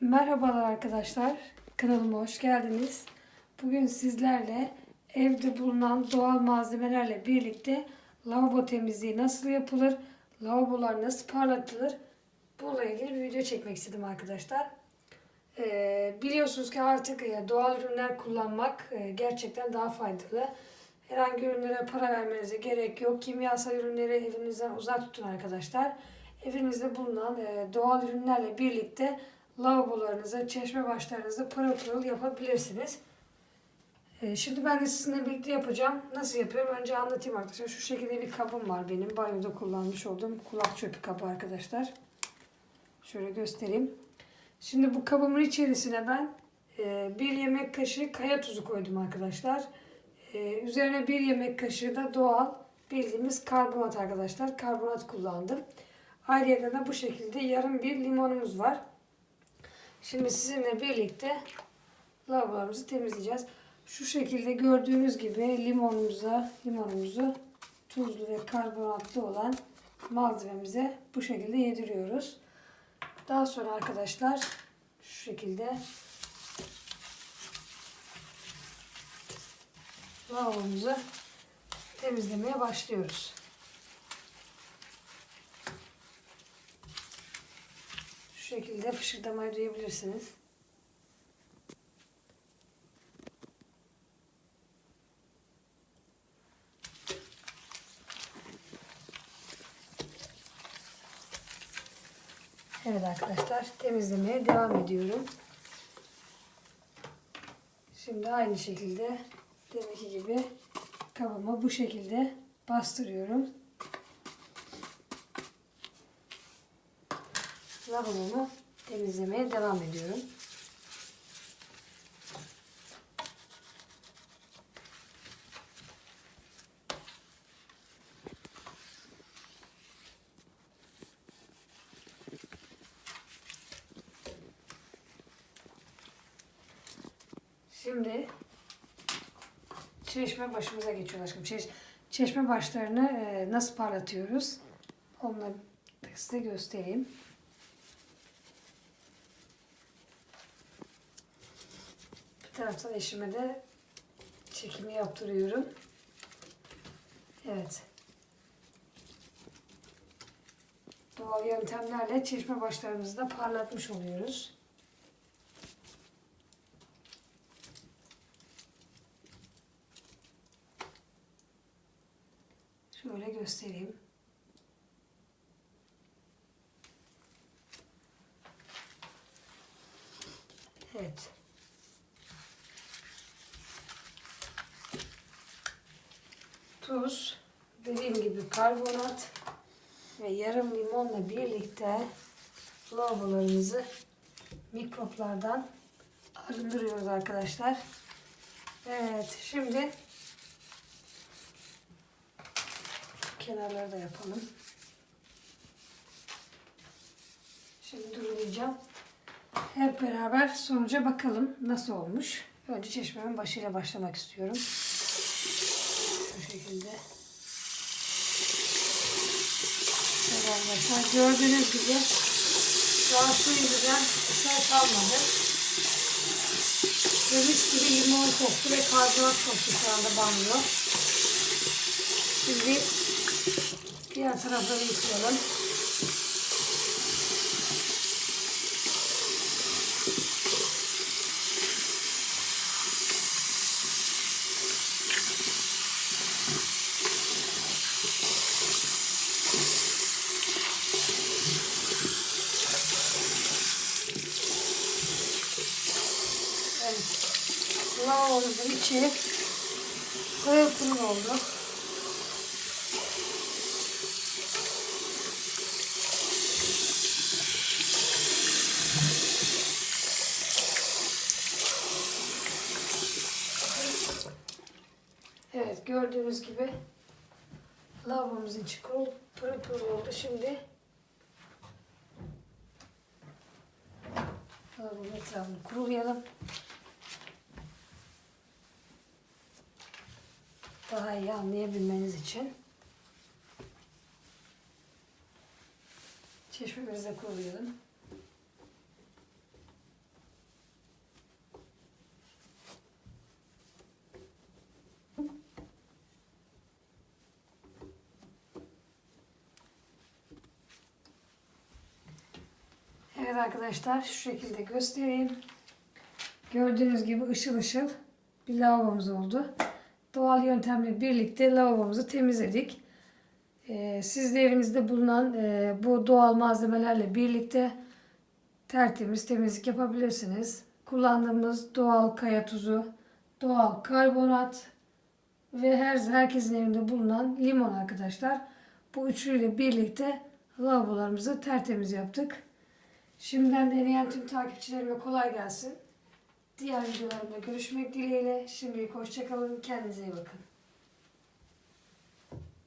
Merhabalar arkadaşlar. Kanalıma hoş geldiniz. Bugün sizlerle evde bulunan doğal malzemelerle birlikte lavabo temizliği nasıl yapılır, lavabolar nasıl parlatılır bununla ilgili bir video çekmek istedim arkadaşlar. Ee, biliyorsunuz ki artık e, doğal ürünler kullanmak e, gerçekten daha faydalı. Herhangi ürünlere para vermenize gerek yok. Kimyasal ürünleri evinizden uzak tutun arkadaşlar. Evinizde bulunan e, doğal ürünlerle birlikte lavabolarınızı, çeşme başlarınızı pırıl pırıl yapabilirsiniz. E, Şimdi ben de sizinle birlikte yapacağım. Nasıl yapıyorum? Önce anlatayım arkadaşlar. Şu şekilde bir kabım var benim. Banyoda kullanmış olduğum kulak çöpü kabı arkadaşlar. Şöyle göstereyim. Şimdi bu kabımın içerisine ben e, bir yemek kaşığı kaya tuzu koydum arkadaşlar. E, üzerine bir yemek kaşığı da doğal bildiğimiz karbonat arkadaşlar. Karbonat kullandım. Ayrıca da bu şekilde yarım bir limonumuz var. Şimdi sizinle birlikte lavabolarımızı temizleyeceğiz. Şu şekilde gördüğünüz gibi limonumuza, limonumuzu tuzlu ve karbonatlı olan malzememize bu şekilde yediriyoruz. Daha sonra arkadaşlar şu şekilde lavabomuzu temizlemeye başlıyoruz. Şekilde fışırdamayı duyabilirsiniz. Evet arkadaşlar temizlemeye devam ediyorum. Şimdi aynı şekilde deminki gibi kabıma bu şekilde bastırıyorum. Lavabomu temizlemeye devam ediyorum. Şimdi çeşme başımıza geçiyor aşkım. Çeş, çeşme başlarını e, nasıl parlatıyoruz? Onları da size göstereyim. Taraftan eşime de çekimi yaptırıyorum. Evet. Doğal yöntemlerle çeşme başlarımızı da parlatmış oluyoruz. Şöyle göstereyim. Evet. Tuz, dediğim gibi karbonat ve yarım limonla birlikte lavabolarımızı mikroplardan arındırıyoruz arkadaşlar. Evet, şimdi kenarları da yapalım. Şimdi durulayacağım. Hep beraber sonuca bakalım nasıl olmuş. Önce çeşmemin başıyla başlamak istiyorum. Şu şekilde. Evet arkadaşlar gördüğünüz gibi şu an su yüzünden şey kalmadı. Mis gibi limon koktu ve karbonat koktu şu anda banyo. Şimdi diğer tarafları yıkayalım. Evet. Lavabomuzun içi pırıl pırıl oldu. Evet gördüğünüz gibi lavabomuzun içi kurul, pırıl pırıl oldu. Şimdi lavabonun etrafını kurulayalım. daha iyi anlayabilmeniz için çeşmemizi kurulayalım. Evet arkadaşlar şu şekilde göstereyim. Gördüğünüz gibi ışıl ışıl bir lavabomuz oldu. Doğal yöntemle birlikte lavabomuzu temizledik. Ee, siz de evinizde bulunan e, bu doğal malzemelerle birlikte tertemiz temizlik yapabilirsiniz. Kullandığımız doğal kaya tuzu, doğal karbonat ve her herkesin evinde bulunan limon arkadaşlar. Bu üçlüyle birlikte lavabolarımızı tertemiz yaptık. Şimdiden deneyen tüm takipçilerime kolay gelsin. Diğer videolarımda görüşmek dileğiyle. Şimdilik hoşçakalın. Kendinize iyi bakın.